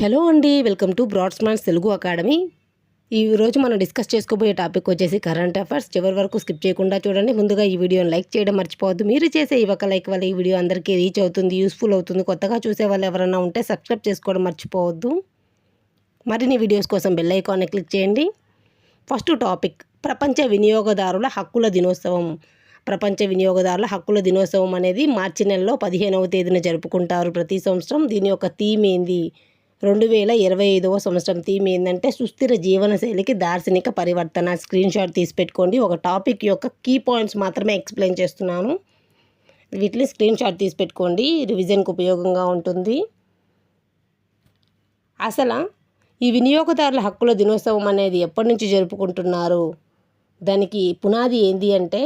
Hello అండి welcome to బ్రాడ్స్మాన్స్ Telugu academy. ఈ రోజు మనం డిస్కస్ చేసుకోబోయే టాపిక్ వచ్చేసి కరెంట్ అఫైర్స్. చివరి వరకు స్కిప్ చేయకుండా చూడండి. ముందుగా ఈ వీడియోని లైక్ చేయడం మర్చిపోవద్దు. మీరు చేసే ఈ ఒక లైక్ వల్ల ఈ వీడియో అందరికీ రీచ్ అవుతుంది యూస్ఫుల్ అవుతుంది. కొత్తగా చూసే వాళ్ళు ఎవరైనా ఉంటే సబ్స్క్రైబ్ చేసుకోవడం మర్చిపోవద్దు. మరిన్ని వీడియోస్ కోసం బెల్ ఐకాన్ని క్లిక్ చేయండి. ఫస్ట్ టాపిక్ ప్రపంచ వినియోగదారుల హక్కుల దినోత్సవం. ప్రపంచ వినియోగదారుల హక్కుల దినోత్సవం అనేది మార్చి నెలలో పదిహేనవ తేదీన జరుపుకుంటారు ప్రతి సంవత్సరం. దీని యొక్క థీమ్ ఏంది? రెండు వేల ఇరవై ఐదవ సంవత్సరం థీమ్ ఏంటంటే సుస్థిర జీవనశైలికి దార్శనిక పరివర్తన. స్క్రీన్ షాట్ తీసి పెట్టుకోండి. ఒక టాపిక్ యొక్క కీ పాయింట్స్ మాత్రమే ఎక్స్ప్లెయిన్ చేస్తున్నాను. వీటిని స్క్రీన్ షాట్ తీసి పెట్టుకోండి. రివిజన్కి ఉపయోగంగా ఉంటుంది. అసలు ఈ వినియోగదారుల హక్కుల దినోత్సవం అనేది ఎప్పటి నుంచి జరుపుకుంటున్నారు? దానికి పునాది ఏంది అంటే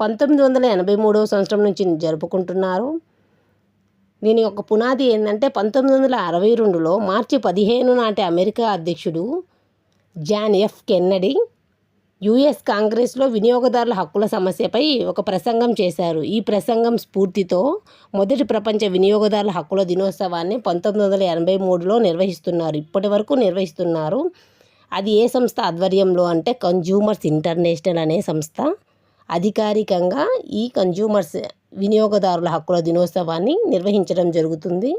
పంతొమ్మిది వందల ఎనభై మూడవ సంవత్సరం నుంచి జరుపుకుంటున్నారు. దీని యొక్క పునాది ఏంటంటే పంతొమ్మిది వందల అరవై రెండులో మార్చి పదిహేను నాటి అమెరికా అధ్యక్షుడు జాన్ ఎఫ్ కెన్నడీ యుఎస్ కాంగ్రెస్లో వినియోగదారుల హక్కుల సమస్యపై ఒక ప్రసంగం చేశారు. ఈ ప్రసంగం స్ఫూర్తితో మొదటి ప్రపంచ వినియోగదారుల హక్కుల దినోత్సవాన్ని పంతొమ్మిది వందల ఎనభై మూడులో నిర్వహిస్తున్నారు. ఇప్పటి వరకు నిర్వహిస్తున్నారు. అది ఏ సంస్థ ఆధ్వర్యంలో అంటే కన్జ్యూమర్స్ ఇంటర్నేషనల్ అనే సంస్థ. అధికారికంగా ఈ కన్జ్యూమర్స్ వినియోగదారుల హక్కుల దినోత్సవాన్ని నిర్వహించడం జరుగుతుంది.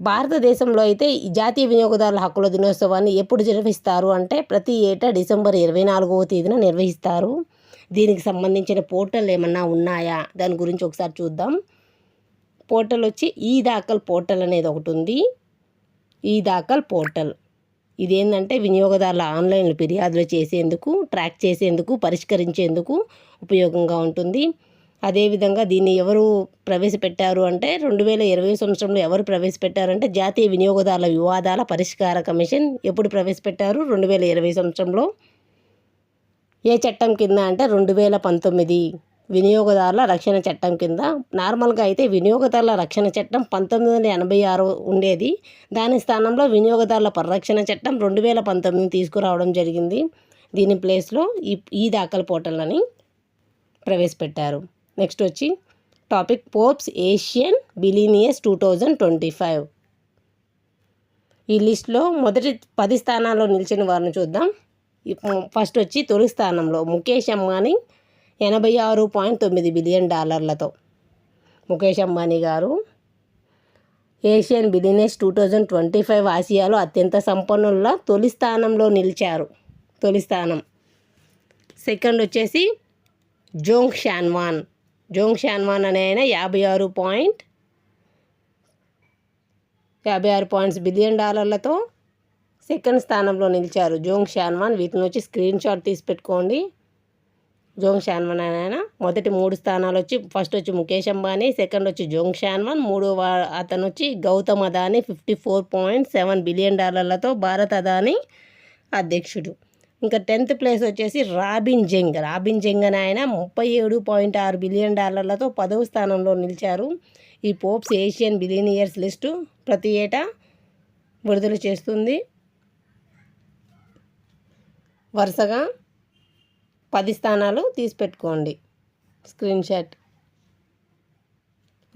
భారతదేశంలో అయితే ఈ జాతీయ వినియోగదారుల హక్కుల దినోత్సవాన్ని ఎప్పుడు నిర్వహిస్తారు అంటే ప్రతి ఏటా డిసెంబర్ ఇరవై నాలుగవ తేదీన నిర్వహిస్తారు. దీనికి సంబంధించిన పోర్టల్ ఏమన్నా ఉన్నాయా? దాని గురించి ఒకసారి చూద్దాం. పోర్టల్ వచ్చి ఈ దాఖల్ పోర్టల్ అనేది ఒకటి ఉంది. ఈ దాఖల్ పోర్టల్. ఇదేంటంటే వినియోగదారుల ఆన్లైన్లో ఫిర్యాదులు చేసేందుకు ట్రాక్ చేసేందుకు పరిష్కరించేందుకు ఉపయోగంగా ఉంటుంది. అదేవిధంగా దీన్ని ఎవరు ప్రవేశపెట్టారు అంటే రెండు వేల ఇరవై సంవత్సరంలో ఎవరు ప్రవేశపెట్టారంటే జాతీయ వినియోగదారుల వివాదాల పరిష్కార కమిషన్ ఎప్పుడు ప్రవేశపెట్టారు? రెండు వేల ఇరవై సంవత్సరంలో. ఏ చట్టం కింద అంటే రెండు వేల పంతొమ్మిది. వినియోగదారుల రక్షణ చట్టం కింద నార్మల్గా అయితే వినియోగదారుల రక్షణ చట్టం పంతొమ్మిది వందల ఎనభై ఆరు ఉండేది. దాని స్థానంలో వినియోగదారుల పరిరక్షణ చట్టం రెండు వేల పంతొమ్మిది తీసుకురావడం జరిగింది. దీని ప్లేస్లో ఈ ఈ దాఖలు పోర్టల్ అని ప్రవేశపెట్టారు. నెక్స్ట్ వచ్చి topic Forbes Asian billionaires two thousand twenty five. ఈ లిస్ట్లో మొదటి పది స్థానాల్లో నిలిచిన వారిని చూద్దాం. ఫస్ట్ వచ్చి తొలి స్థానంలో ముఖేష్ అంబానీ ఎనభై ఆరు పాయింట్ తొమ్మిది బిలియన్ డాలర్లతో. ముఖేష్ అంబానీ గారు Asian billionaires two thousand twenty five ఆసియాలో అత్యంత సంపన్నుల తొలి స్థానంలో నిలిచారు. తొలి స్థానం. సెకండ్ వచ్చేసి జోంగ్ షాన్వాన్. జోంగ్ షాన్వాన్ అనే ఆయన యాభై ఆరు పాయింట్ యాభై ఆరు పాయింట్స్ బిలియన్ డాలర్లతో సెకండ్ స్థానంలో నిలిచారు. జోంగ్ షాన్వాన్ వీటిని వచ్చి స్క్రీన్ షాట్ తీసి పెట్టుకోండి. జోంగ్ షాన్వాన్ ఆయన మొదటి మూడు స్థానాలు వచ్చి ఫస్ట్ వచ్చి ముఖేష్ అంబానీ సెకండ్ వచ్చి జోంగ్ షాన్వాన్ మూడో అతను వచ్చి Gautam Adani fifty four point seven billion డాలర్లతో Bharat Adani అధ్యక్షుడు. ఇంకా టెన్త్ ప్లేస్ వచ్చేసి రాబిన్ జంగ్. రాబిన్ జంగ్ అని ఆయన ముప్పై ఏడు పాయింట్ ఆరు బిలియన్ డాలర్లతో పదవ స్థానంలో నిలిచారు. ఈ పోప్స్ ఏషియన్ బిలియనియర్స్ లిస్టు ప్రతి ఏటా విడుదల చేస్తుంది. వరుసగా పది స్థానాలు తీసి పెట్టుకోండి. Screen shot.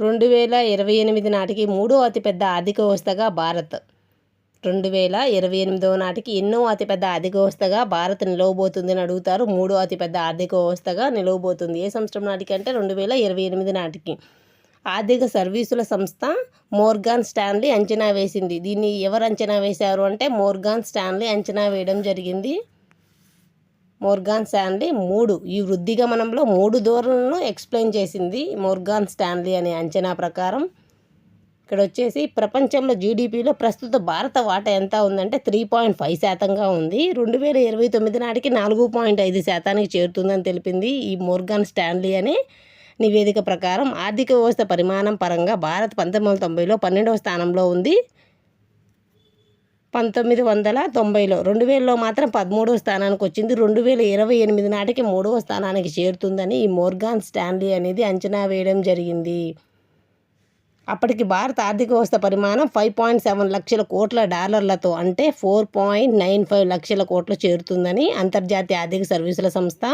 రెండు వేల ఇరవై ఎనిమిది నాటికి మూడో అతిపెద్ద ఆర్థిక వ్యవస్థగా భారత్. రెండు వేల ఇరవై ఎనిమిదవ నాటికి ఎన్నో అతిపెద్ద ఆర్థిక వ్యవస్థగా భారత్ నిలవబోతుందని అడుగుతారు. మూడో అతిపెద్ద ఆర్థిక వ్యవస్థగా నిలవబోతుంది. ఏ సంవత్సరం నాటికి అంటే రెండు వేల ఇరవై ఎనిమిది నాటికి. ఆర్థిక సర్వీసుల సంస్థ మోర్గాన్ స్టాన్లీ అంచనా వేసింది. దీన్ని ఎవరు అంచనా వేశారు అంటే మోర్గాన్ స్టాన్లీ అంచనా వేయడం జరిగింది. మోర్గాన్ స్టాన్లీ మూడు. ఈ వృద్ధి గమనంలో మూడు ధోరణులను ఎక్స్ప్లెయిన్ చేసింది మోర్గాన్ స్టాన్లీ అనే అంచనా ప్రకారం. ఇక్కడ వచ్చేసి ప్రపంచంలో జీడిపిలో ప్రస్తుత భారత వాటా ఎంత ఉందంటే త్రీ పాయింట్ ఫైవ్ శాతంగా ఉంది. రెండు వేల ఇరవై తొమ్మిది నాటికి నాలుగు పాయింట్ ఐదు శాతానికి చేరుతుందని తెలిపింది ఈ మోర్గాన్ స్టాన్లీ అనే నివేదిక ప్రకారం. ఆర్థిక వ్యవస్థ పరిమాణం పరంగా భారత్ పంతొమ్మిది వందల తొంభైలో పన్నెండవ స్థానంలో ఉంది. పంతొమ్మిది వందల తొంభైలో. రెండు వేలలో మాత్రం పదమూడవ స్థానానికి వచ్చింది. రెండు వేల ఇరవై ఎనిమిది నాటికి మూడవ స్థానానికి చేరుతుందని ఈ మోర్గాన్ స్టాన్లీ అనేది అంచనా వేయడం జరిగింది. అప్పటికి భారత ఆర్థిక వ్యవస్థ పరిమాణం ఫైవ్ పాయింట్ సెవెన్ లక్షల కోట్ల డాలర్లతో అంటే ఫోర్ పాయింట్ నైన్ ఫైవ్ లక్షల కోట్లు చేరుతుందని అంతర్జాతీయ ఆర్థిక సర్వీసుల సంస్థ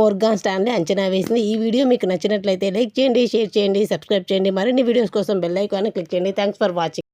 మోర్గాన్ స్టాన్లీ అంచనా వేసింది. ఈ వీడియో మీకు నచ్చినట్లయితే లైక్ చేయండి షేర్ చేయండి సబ్స్క్రైబ్ చేయండి. మరిన్ని వీడియోస్ కోసం బెల్ ఐకాన్ని క్లిక్ చేయండి. Thanks for watching.